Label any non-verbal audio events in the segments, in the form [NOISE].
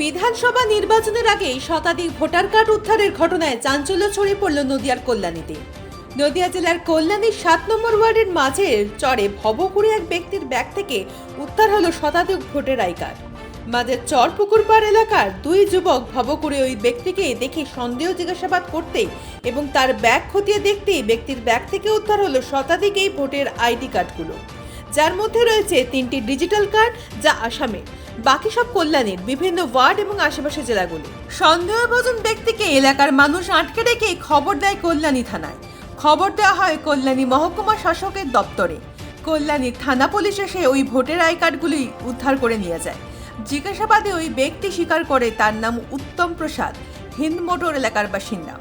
বিধানসভা নির্বাচনের আগে শতাধিক ভোটার কার্ড উদ্ধারের ঘটনায় চাঞ্চল্য ছড়িয়ে পড়ল নদিয়ার কল্যাণীতে। নদিয়া জেলার কল্যাণীর সাত নম্বর ওয়ার্ডের মাঝে চরে ভবকুড়ি এক ব্যক্তির ব্যাগ থেকে উদ্ধার হলো শতাধিক ভোটের আই কার্ড। মাঝের চর পুকুরপাড় এলাকার দুই যুবক ভবকুড়ি ওই ব্যক্তিকে দেখে সন্দেহ জিজ্ঞাসাবাদ করতে এবং তার ব্যাগ খতিয়ে দেখতেই ব্যক্তির ব্যাগ থেকে উদ্ধার হলো শতাধিক এই ভোটের আইডি কার্ডগুলো। যার মধ্যে রয়েছে তিনটি ডিজিটাল কার্ড যা আসামে। বাকি সব কল্যাণীর বিভিন্ন ওয়ার্ড এবং আশেপাশের জেলাগুলি। সন্দেহভাজন ব্যক্তিকে এলাকার মানুষ আটকে রেখে খবর দেয় কল্যাণী থানায়। খবর দেওয়া হয় কল্যাণী মহকুমা শাসকের দপ্তরে। কল্যাণী থানা পুলিশ এসে ওই ভোটের আই কার্ডগুলি উদ্ধার করে নিয়ে যায়। জিজ্ঞাসাবাদে ওই ব্যক্তি স্বীকার করে তার নাম উত্তম প্রসাদ হিন্দ মোটর এলাকার বাসিন্দা।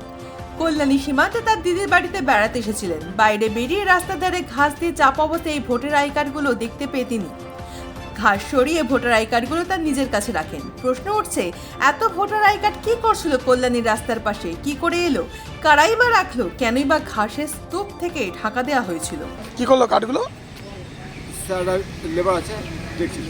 কল্যাণী সীমান্তে তার দিদির বাড়িতে বেড়াতে এসেছিলেন। বাইরে বেরিয়ে রাস্তার ধারে ঘাস দিয়ে চাপা অবস্থায় এই ভোটের আই কার্ডগুলো দেখতে পেয়ে তিনি। ঘাস সরিয়ে ভোটার আই কার্ডগুলো তার নিজের কাছে রাখেন। প্রশ্ন উঠছে এত ভোটার আই কার্ড কি করছিল কল্যাণীর রাস্তার পাশে? কি করে এলো? কারাই বা রাখল? কেনই বা ঘাসের স্তূপ থেকে ঢাকা দেওয়া হয়েছিল? কি করল কার্ডগুলো স্যার লেবার আছে দেখছি।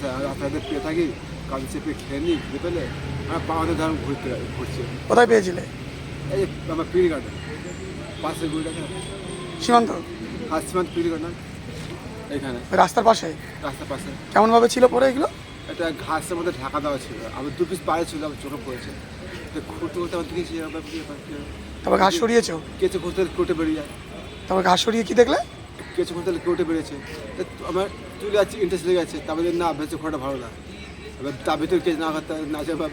স্যার রাস্তাতে পেয়ে থাকি? কাল চেপে খেয়ে নিই খেতে পেলে হ্যাঁ পাওয়াতে ধরুন ঘুরতে ঘুরছে। কোথায় পেয়েছিলে? এই আমার পিড়ি গার্ডেন পাশে গুড়িটা সীমান্ত? হাসিমান্ত পিড়ি গার্ডেন এইখানে। রাস্তার পাশে? রাস্তার পাশে। কেমনভাবে ছিল পরে এগুলো? একটা ঘাসের মধ্যে ঢাকা দেওয়া ছিল। আমার দু পিস পায়ে ছিল আমার চোখে পড়েছে। তো ঘুরতে ঘুরতে আমার দেখেছি তারপর ঘাস সরিয়েছো? কেঁচে ঘুরতে কোর্টে বেরিয়ে যায়। তারপর ঘাস সরিয়ে কি দেখলে? কেঁচে ঘুরতে কোর্টে বেরিয়েছে। আমার চলে যাচ্ছে ইন্টারেস্ট লেগে যাচ্ছে তারপরে না বেঁচে ঘোরাটা ভালো না। এবার তার ভিতরে কেস না করতে না চাই বা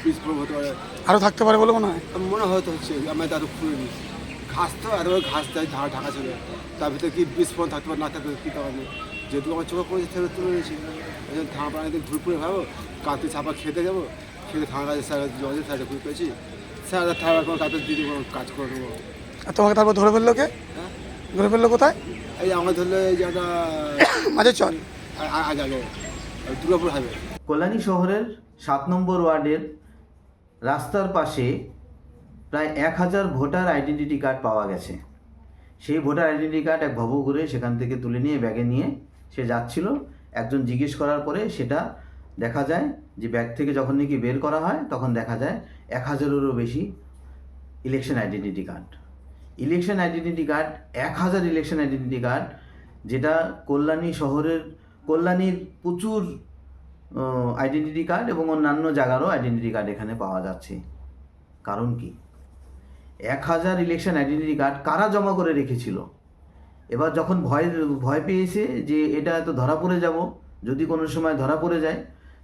বীজ প্রব হতে পারে আরও থাকতে পারে বলে মনে হয়? মনে হয়তো হচ্ছে আমি তার খুলে নিই ঘাস তো এতবার ঘাস দেয় ঢাকা ঢাকা ছিল। তার ভিতরে কি ফোন থাকতে পারে না থাকতে পারে কী কারণে যেহেতু আমার চোখে পড়েছে সেটা তুলে নিয়েছি। ওই জন্য থানা পাড়া একদিন ঘুরপুরে ভাবো কাঁতি ছাপা খেতে যাব। খেতে থানা কাছে স্যার জলে স্যারটা ঘুরে পেয়েছি। স্যার থানা কোনো কাপড় দিদি কোনো কাজ করে নেব। আর তোমাকে তারপর ধরে ফেলল কে? হ্যাঁ? ধরে ফেলল কোথায়? এই আমার ধরলে এই যে একটা [COUGHS] মাঝের চল আজ আগে দুর্গাপুর হাইওয়ে। কল্যাণী শহরের সাত নম্বর ওয়ার্ডের রাস্তার পাশে প্রায় এক হাজার ভোটার আইডেন্টিটি কার্ড পাওয়া গেছে। সেই ভোটার আইডেন্টি কার্ড এক ভব করে সেখান থেকে তুলে নিয়ে, ব্যাগে নিয়ে সে যাচ্ছিল। একজন জিজ্ঞেস করার পরে সেটা দেখা যায় যে ব্যাগ থেকে যখন নাকি বের করা হয়, তখন দেখা যায় এক হাজারেরও বেশি election identity card election identity card এক হাজার ইলেকশন আইডেন্টিটি কার্ড যেটা কল্যাণী শহরের, কল্যাণীর প্রচুর আইডেন্টিটি কার্ড এবং অন্যান্য জায়গারও আইডেন্টিটি কার্ড এখানে পাওয়া যাচ্ছে। কারণ কি? এক হাজার ইলেকশন আইডেন্টিটি কার্ড কারা জমা করে রেখেছিল? এবার যখন ভয় ভয় পেয়েছে যে এটা এত ধরা পড়ে যাব, যদি কোনো সময় ধরা পড়ে যায়,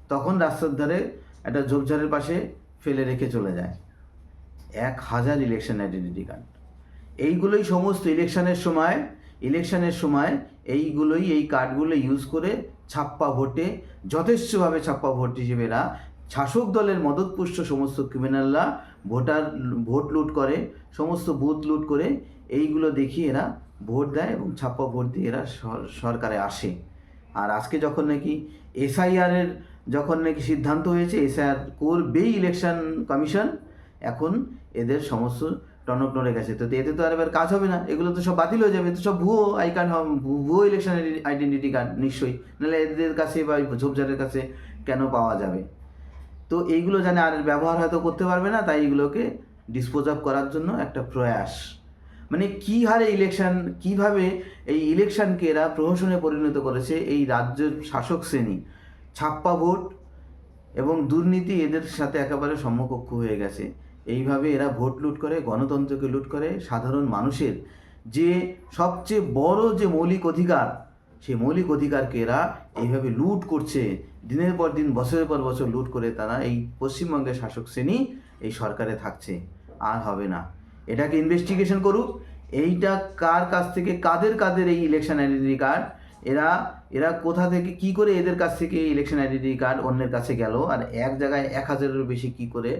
তখন রাস্তার ধারে একটা ঝোপঝাড়ের পাশে ফেলে রেখে চলে যায়। এক হাজার ইলেকশন আইডেন্টিটি কার্ড এইগুলোই সমস্ত ইলেকশনের সময় ইলেকশনের সময় এইগুলোই এই কার্ডগুলো ইউজ করে ছাপ্পা ভোটে যথেষ্টভাবে ছাপ্পা ভোট হিসেবে এরা শাসক দলের মদতপুষ্ট সমস্ত ক্রিমিনালরা ভোটার ভোট লুট করে, সমস্ত বুথ লুট করে, এইগুলো দেখিয়ে এরা ভোট দেয় এবং ছাপ্পা ভোট দিয়ে এরা সর- সরকারে আসে। আর আজকে যখন নাকি এসআইআরের যখন নাকি সিদ্ধান্ত হয়েছে এসআইআর করবেই ইলেকশন কমিশন এখন এদের সমস্ত টনক নড়ে গেছে। তো এতে তো আর এবার কাজ হবে না। এগুলো তো সব বাতিল হয়ে যাবে। তো সব ভুয়ো আই কার্ড ভুয়ো ইলেকশন আইডেন্টিটি কার্ড নিশ্চয়ই। নাহলে এদের কাছে বা ঝোপঝাড়ের কাছে কেন পাওয়া যাবে? তো এইগুলো জানে আর ব্যবহার হয়তো করতে পারবে না, তাই এগুলোকে ডিসপোজ অফ করার জন্য একটা প্রয়াস। মানে কী হারে ইলেকশন কীভাবে এই ইলেকশনকে এরা প্রহসনে পরিণত করেছে, এই রাজ্যের শাসক শ্রেণি, ছাপ্পা ভোট এবং দুর্নীতি এদের সাথে একেবারে সমকক্ষ হয়ে গেছে। এইভাবে এরা ভোট লুট করে, গণতন্ত্রকে লুট করে সাধারণ মানুষের যে সবচেয়ে বড় যে মৌলিক অধিকার, সেই মৌলিক অধিকারকে এরা এইভাবে লুট করছে, দিনের পর দিন, বছরের পর বছর লুট করে তারা এই পশ্চিমবঙ্গের শাসক শ্রেণি এই সরকারে থাকছে। আর হবে না। এটাকে ইনভেস্টিগেশন করুক, এইটা কার কাছ থেকে, কাদের কাদের এই ইলেকশন আইডেন্টি কার্ড এরা এরা কোথা থেকে, কি করে এদের কাছ থেকে ইলেকশন আইডেন্টি কার্ড অন্যের কাছে গেল, আর এক জায়গায় এক হাজারেরও বেশি কি করে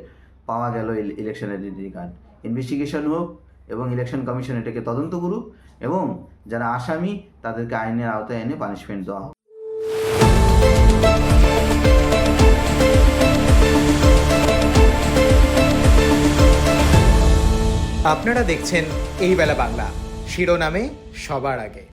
পাওয়া গেল ইলেকশন আইডেন্টি কার্ড ইনভেস্টিগেশন হোক এবং ইলেকশন কমিশন এটাকে তদন্ত করুক এবং যারা আসামি, তাদেরকে আইনের আওতায় এনে পানিশমেন্ট দেওয়া হোক। আপনারা দেখছেন এই বেলা বাংলা। শিরোনামে সবার আগে।